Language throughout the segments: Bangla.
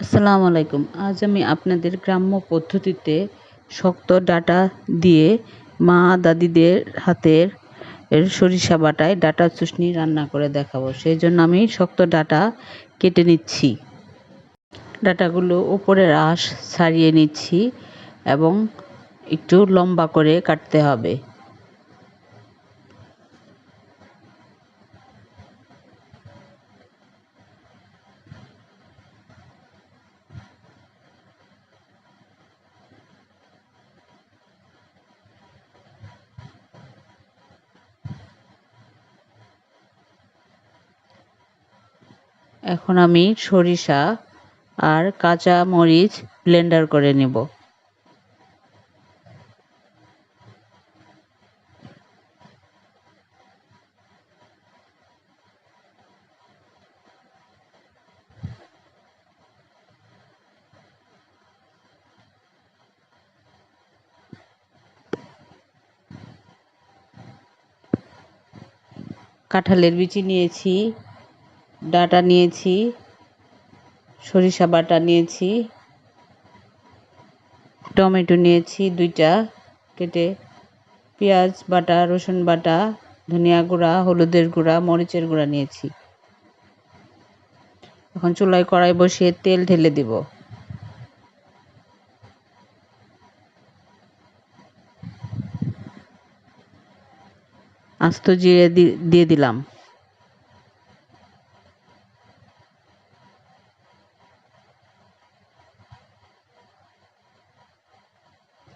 আসসালামু আলাইকুম। আজ আমি আপনাদের গ্রাম্য পদ্ধতিতে শক্ত ডাটা দিয়ে মা দাদিদের হাতের সরিষা বাটায় ডাটা চুষনি রান্না করে দেখাবো। সেই জন্য আমি শক্ত ডাটা কেটে নিচ্ছি। ডাটাগুলো উপরের আঁশ ছাড়িয়ে নিচ্ছি এবং একটু লম্বা করে কাটতে হবে। এখন আমি সরিষা আর কাঁচা মরিচ ব্লেন্ডার করে নেব। কাঁঠালের বিচি নিয়েছি। ডাঁটা নিয়েছি, সরিষা বাটা নিয়েছি, টমেটো নিয়েছি দুইটা, কেটে পেঁয়াজ বাটা, রসুন বাটা, ধনিয়া গুঁড়া, হলুদের গুঁড়া, মরিচের গুঁড়া নিয়েছি। এখন চুলায় কড়াই বসিয়ে তেল ঢেলে দিব। আস্ত জিরে দিয়ে দিলাম।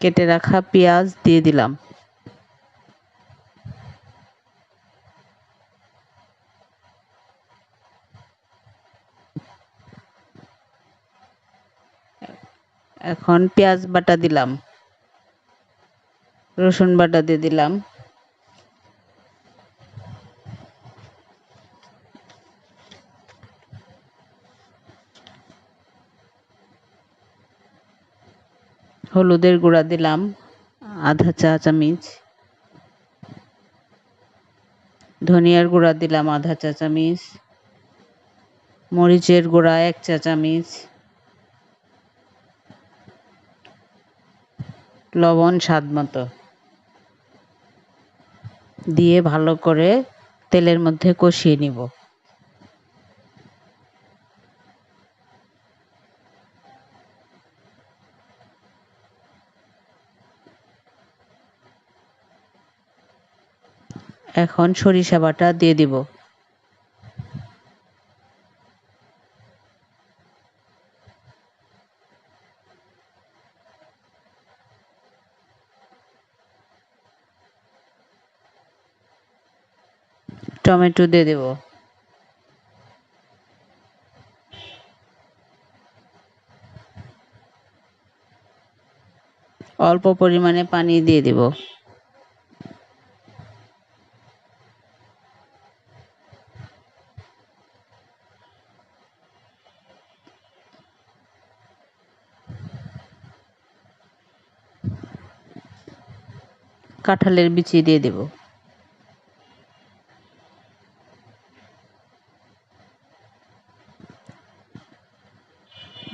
কেটে রাখা পেঁয়াজ দিয়ে দিলাম। এখন পেঁয়াজ বাটা দিলাম। রসুন বাটা দিয়ে দিলাম। হলুদের গুঁড়া দিলাম, আধা চা চামচ। ধনিয়ার গুঁড়া দিলাম, আধা চা চামচ। মরিচের গুঁড়া, এক চা চামচ। লবণ স্বাদ মতো। দিয়ে ভালো করে তেলের মধ্যে কষিয়ে নিব। এখন সরিষা বাটা দিয়ে দিব। টমেটো দিয়ে দেব। অল্প পরিমাণে পানি দিয়ে দিব। কাঁঠালের বিচি দিয়ে দেব।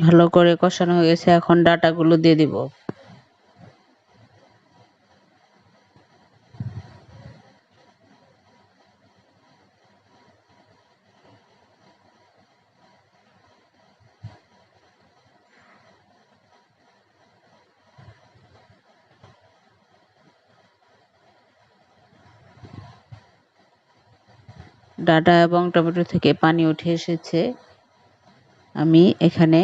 ভালো করে কষানো হয়ে গেছে এখন ডাটাগুলো দিয়ে দিব। ডাটা এবং টমেটো থেকে পানি উঠে এসেছে। আমি এখানে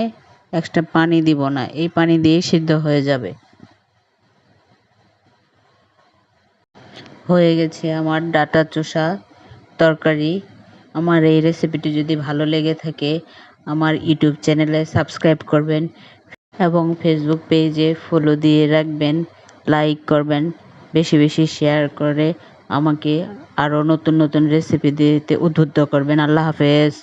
এক্সট্রা পানি দিব না, এই পানি দিয়ে সিদ্ধ হয়ে যাবে। হয়ে গেছে আমার ডাটা চোষা তরকারি। আমার এই রেসিপিটি যদি ভালো লেগে থাকে, আমার ইউটিউব চ্যানেলে সাবস্ক্রাইব করবেন এবং ফেসবুক পেজে ফলো দিয়ে রাখবেন লাইক করবেন, বেশি বেশি শেয়ার করে আমাকে আরও নতুন নতুন রেসিপি দিতে উদ্বুদ্ধ করবেন। আল্লাহ হাফেজ।